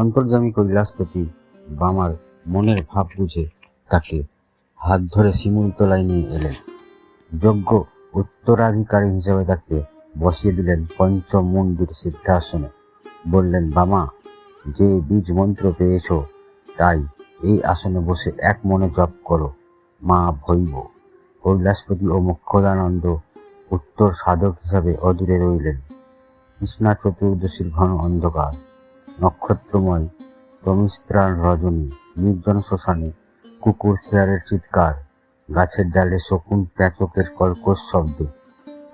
অন্তর্যামী কৈলাসপতি বামার মনের ভাব বুঝে তাকে হাত ধরে শিমুলতলায় নিয়ে এলেন। যোগ্য উত্তরাধিকারী হিসেবে তাকে বসিয়ে দিলেন পঞ্চম মন্দির সিদ্ধাসনে। বললেন, বামা, যে বীজ মন্ত্র পেয়েছ, তাই এই আসনে বসে এক মনে জপ করো, মা ভৈব। কৈলাসপতি ও মুখ্যদানন্দ উত্তর সাধক হিসাবে অদূরে রইলেন। কৃষ্ণা চতুর্দশীর ঘন অন্ধকার। নক্ষত্রময় তমিস্ত্রাণ রজনী, নির্জন শ্মশানে কুকুর শেয়ারের চিৎকার, গাছের ডালে শকুন প্যাঁচকের কর্কশ শব্দ,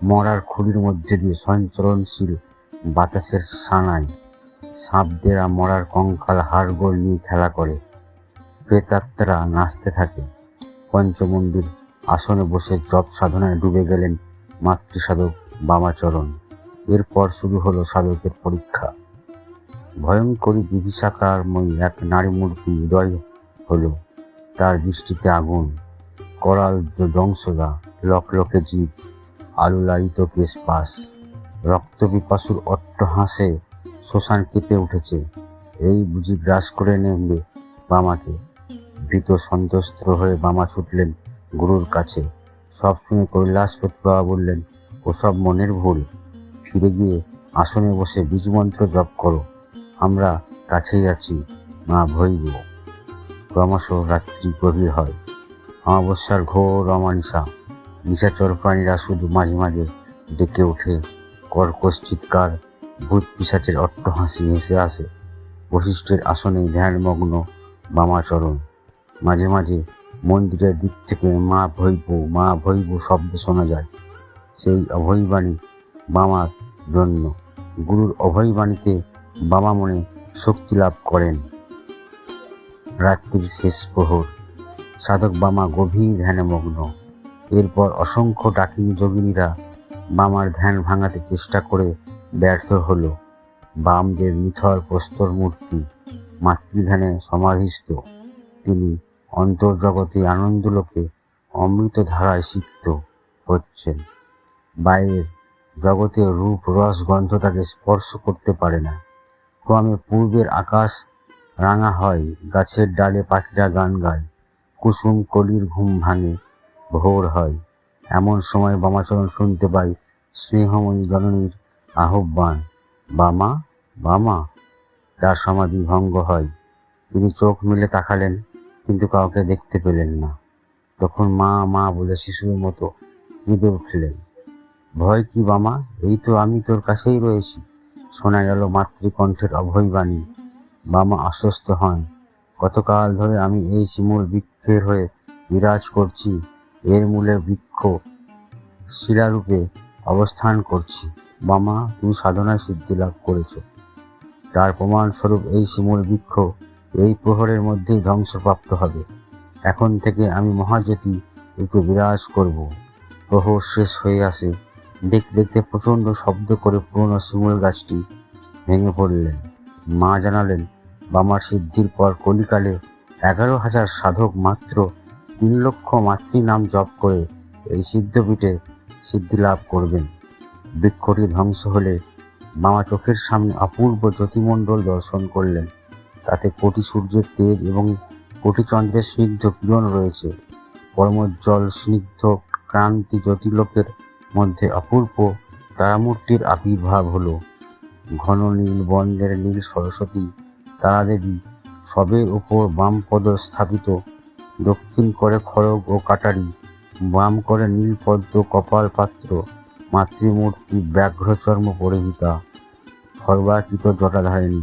মরার খুঁড়ির মধ্যে দিয়ে সঞ্চরণশীল বাতাসের সানায় সাপদেরা মরার কঙ্কাল হাড়গোড় নিয়ে খেলা করে। প্রেতাত্মারা নাচতে থাকে। পঞ্চমন্দির আসনে বসে জপ সাধনায় ডুবে গেলেন মাতৃসাধক বামাচরণ। এরপর শুরু হলো সাধকের পরীক্ষা। ভয়ঙ্করী বিভীষাকারময়ী এক নারী মূর্তি উদয় হলো। তার দৃষ্টিতে আগুন, করাল দংশদা লকলকে জীব, আলুলায়িত কেশপাস রক্তপিপাসুর অট্টহাসে শ্মশান কেঁপে উঠেছে। এই বুঝি গ্রাস করে নেবে বামাকে। ভীত সন্ত্রস্ত হয়ে বামা ছুটলেন গুরুর কাছে। সব শুনে কৈলাসপতি বাবা বললেন, ওসব মনের ভুল। ফিরে গিয়ে আসনে বসে বীজমন্ত্র জপ করো। আমরা কাছেই আছি মা ভৈব ক্রমশ রাত্রি গভীর হয়। অমাবস্যার ঘোর অমানিসা নিশাচর প্রাণীরা শুধু মাঝে মাঝে ডেকে ওঠে। কর্কশ চিৎকার, ভূত পিসাচের অট্টহাসি হেসে আসে। বশিষ্ঠের আসনে ধ্যানমগ্ন বামাচরণ। মাঝে মাঝে মন্দিরের দিক থেকে মা ভৈব মা ভৈব শব্দ শোনা যায়। সেই অভয়বাণী বামার জন্য। গুরুর অভয়বাণীতে বাবা মনে শক্তি লাভ করেন। রাত্রির শেষ প্রহর। সাধক বামা গভীর ধ্যানে মগ্ন। এরপর অসংখ্য ডাকিনী যোগিনীরা বামার ধ্যান ভাঙাতে চেষ্টা করে ব্যর্থ হলো। বামদেব নিথর প্রস্তর মূর্তি, মাতৃধ্যানে সমাধিস্থ। তিনি অন্তর্জগতে আনন্দলোকে অমৃত ধারায় সিক্ত হচ্ছেন। বাইরের জগতের রূপ রস গন্ধ তাকে স্পর্শ করতে পারে না। ক্রমে পূর্বের আকাশ রাঙা হয়, গাছের ডালে পাখিরা গান গায়, কুসুম কলির ঘুম ভাঙে, ভোর হয়। এমন সময় বামাচরণ শুনতে পাই স্নেহময়ী জননীর আহ্বান, বামা বামা, তার সমাধি ভঙ্গ হয়। তিনি চোখ মিলে তাকালেন, কিন্তু কাউকে দেখতে পেলেন না। তখন মা মা বলে শিশুর মতো কেঁদে উঠলেন। ভয় কি বামা? এই তো আমি তোর কাছেই রয়েছি। শোনা গেল মাতৃকণ্ঠের অভয়বাণী। বামা আশ্বস্ত হন গতকাল ধরে আমি এই শিমুল বৃক্ষের হয়ে বিরাজ করছি, এর মূলে বৃক্ষ শিলারূপে অবস্থান করছি। বামা, তুমি সাধনায় সিদ্ধি লাভ করেছ। তার প্রমাণস্বরূপ এই শিমুল বৃক্ষ এই প্রহরের মধ্যেই ধ্বংসপ্রাপ্ত হবে। এখন থেকে আমি মহাজ্যোতি রূপে বিরাজ করব। প্রহর শেষ হয়ে আসে দেখতে দেখতে প্রচণ্ড শব্দ করে পুরনো শিমুল গাছটি ভেঙে পড়লেন। মা জানালেন, বামার সিদ্ধির পর কলিকালে এগারো হাজার সাধক মাত্র তিন লক্ষ মাতৃ নাম জপ করে এই সিদ্ধপীঠে সিদ্ধি লাভ করবেন। বৃক্ষটি ধ্বংস হলে মামা চোখের সামনে অপূর্ব জ্যোতিমণ্ডল দর্শন করলেন। তাতে কোটি সূর্যের তেজ এবং কোটি চন্দ্রের স্নিগ্ধ কিরণ রয়েছে। পরমোজ্জ্বল, স্নিগ্ধ, ক্রান্তি জ্যোতিলোকের মধ্যে অপূর্ব তারামূর্তির আবির্ভাব হলো। ঘন নীল বন্দের নীল সরস্বতী, তারাদেবী সবের উপর বাম পদ স্থাপিত। দক্ষিণ করে খড়গ ও কাটারি, বাম করে নীলপদ্ম কপাল পাত্র, মাতৃমূর্তি ব্যাঘ্রচর্ম পরিহিতা খর্বাকৃত জটাধারিণী।